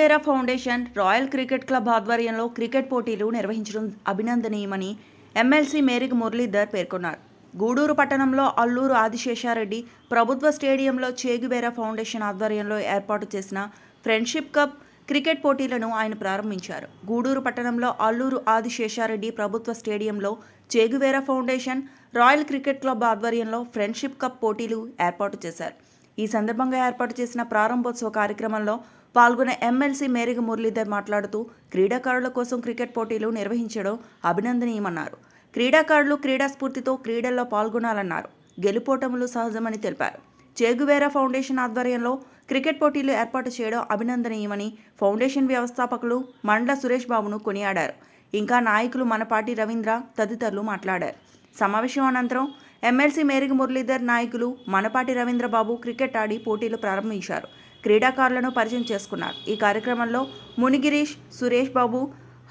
Che Guevara foundation royal cricket club ఆధ్వర్యంలో cricket పోటీలు నిర్వహించడం అభినందనీయమని ఎమ్మెల్సీ మేరిక్ మురళీధర్ పేర్కొన్నారు. గూడూరు పట్టణంలో అల్లూరు ఆదిశేషారెడ్డి ప్రభుత్వ స్టేడియంలో చేగుబేరా ఫౌండేషన్ ఆధ్వర్యంలో ఏర్పాటు చేసిన ఫ్రెండ్షిప్ కప్ క్రికెట్ పోటీలను ఆయన ప్రారంభించారు. గూడూరు పట్టణంలో అల్లూరు ఆదిశేషారెడ్డి ప్రభుత్వ స్టేడియంలో Che Guevara foundation royal cricket club ఆధ్వర్యంలో ఫ్రెండ్షిప్ కప్ పోటీలు ఏర్పాటు చేశారు. ఈ సందర్భంగా ఏర్పాటు చేసిన ప్రారంభోత్సవ కార్యక్రమంలో పాల్గొన్న ఎమ్మెల్సీ మేరిగ మురళీధర్ మాట్లాడుతూ క్రీడాకారుల కోసం క్రికెట్ పోటీలు నిర్వహించడం అభినందనీయమన్నారు. క్రీడాకారులు క్రీడా స్ఫూర్తితో క్రీడల్లో పాల్గొనాలన్నారు. గెలుపోటములు సహజమని తెలిపారు. చేగువేరా ఫౌండేషన్ ఆధ్వర్యంలో క్రికెట్ పోటీలు ఏర్పాటు చేయడం అభినందనీయమని ఫౌండేషన్ వ్యవస్థాపకులు మండల సురేష్ బాబును కొనియాడారు. ఇంకా నాయకులు మనపాటి రవీంద్ర తదితరులు మాట్లాడారు. సమావేశం అనంతరం ఎమ్మెల్సీ మేరిగ మురళీధర్ నాయకులు మనపాటి రవీంద్రబాబు క్రికెట్ ఆడి పోటీలు ప్రారంభించారు. క్రీడాకారులను పరిచయం చేసుకున్నారు. ఈ కార్యక్రమంలో Munigirish Suresh Babu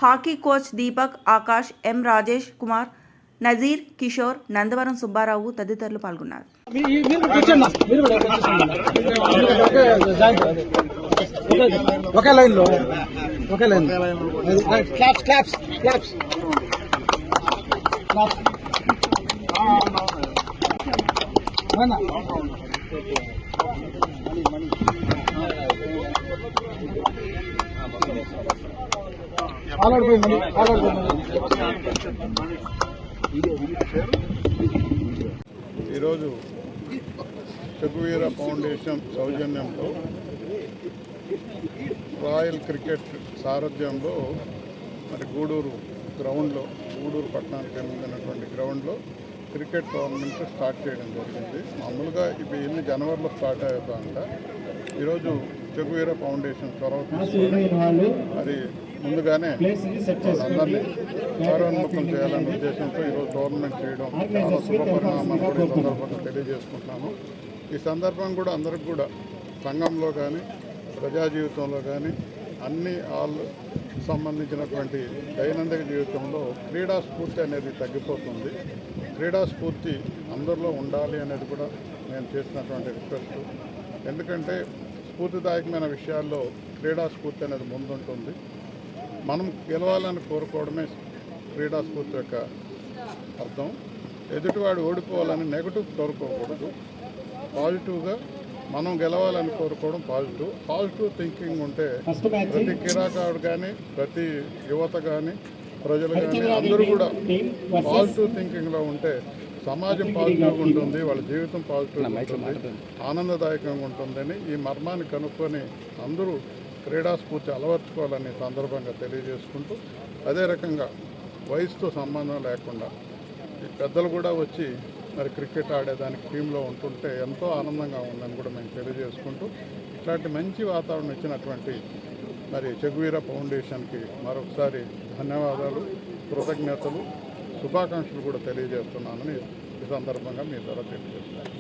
hockey coach Deepak Akash M Rajesh Kumar Nazeer Kishore Nandavaram Subbarao తదితరులు పాల్గొన్నారు. Okay okay- line claps claps claps ఈరోజు చెగువీర ఫౌండేషన్ సౌజన్యంతో రాయల్ క్రికెట్ సారథ్యంలో మరి గూడూరు గ్రౌండ్లో గూడూరు పట్టణానికి చెందినటువంటి గ్రౌండ్లో క్రికెట్ టోర్నమెంట్ స్టార్ట్ చేయడం జరిగింది. మామూలుగా ఇవి ఎన్ని జనవరిలో స్టార్ట్ అవుతాయంట. ఈరోజు చెగువీర ఫౌండేషన్ చొరవ తీసుకొని మరి ముందుగానే అందరినీ కార్యోన్ముఖం చేయాలనే ఉద్దేశంతో ఈరోజు టోర్నమెంట్ చేయడం చాలా శుభపరిణామాలు కూడా ఈ సందర్భంగా తెలియజేసుకుంటున్నాను. ఈ సందర్భం కూడా అందరికి కూడా సంఘంలో కానీ ప్రజా జీవితంలో కానీ అన్ని ఆల్ సంబంధించినటువంటి దైనందిక జీవితంలో క్రీడా స్ఫూర్తి అనేది తగ్గిపోతుంది. క్రీడా స్ఫూర్తి అందరిలో ఉండాలి అనేది కూడా నేను చేసినటువంటి రిక్వెస్ట్. ఎందుకంటే స్ఫూర్తిదాయకమైన విషయాల్లో క్రీడా స్ఫూర్తి అనేది ముందుంటుంది. మనం గెలవాలని కోరుకోవడమే క్రీడా స్ఫూర్తి యొక్క అర్థం. ఎదుటివాడు ఓడిపోవాలని నెగటివ్ కోరుకోకూడదు. పాజిటివ్గా మనం గెలవాలని కోరుకోవడం పాజిటివ్ పాజిటివ్ థింకింగ్ ఉంటే ప్రతి క్రీడాకారుడు కానీ ప్రతి యువత కానీ ప్రజలు కానీ అందరూ కూడా పాజిటివ్ థింకింగ్లో ఉంటే సమాజం పాజిటివ్గా ఉంటుంది వాళ్ళ జీవితం పాజిటివ్గా ఉంటుంది ఆనందదాయకంగా ఉంటుందని ఈ మర్మాన్ని కనుక్కొని అందరూ క్రీడా స్ఫూర్తి అలవర్చుకోవాలని సందర్భంగా తెలియజేసుకుంటూ అదే రకంగా వయసుతో సంబంధం లేకుండా ఈ పెద్దలు కూడా వచ్చి మరి క్రికెట్ ఆడేదానికి టీంలో ఉంటుంటే ఎంతో ఆనందంగా ఉందని కూడా మేము తెలియజేసుకుంటూ ఇట్లాంటి మంచి వాతావరణం ఇచ్చినటువంటి మరి చెగువీర ఫౌండేషన్కి మరొకసారి ధన్యవాదాలు కృతజ్ఞతలు శుభాకాంక్షలు కూడా తెలియజేస్తున్నానని ఈ సందర్భంగా మీ ద్వారా తెలియజేస్తున్నాను.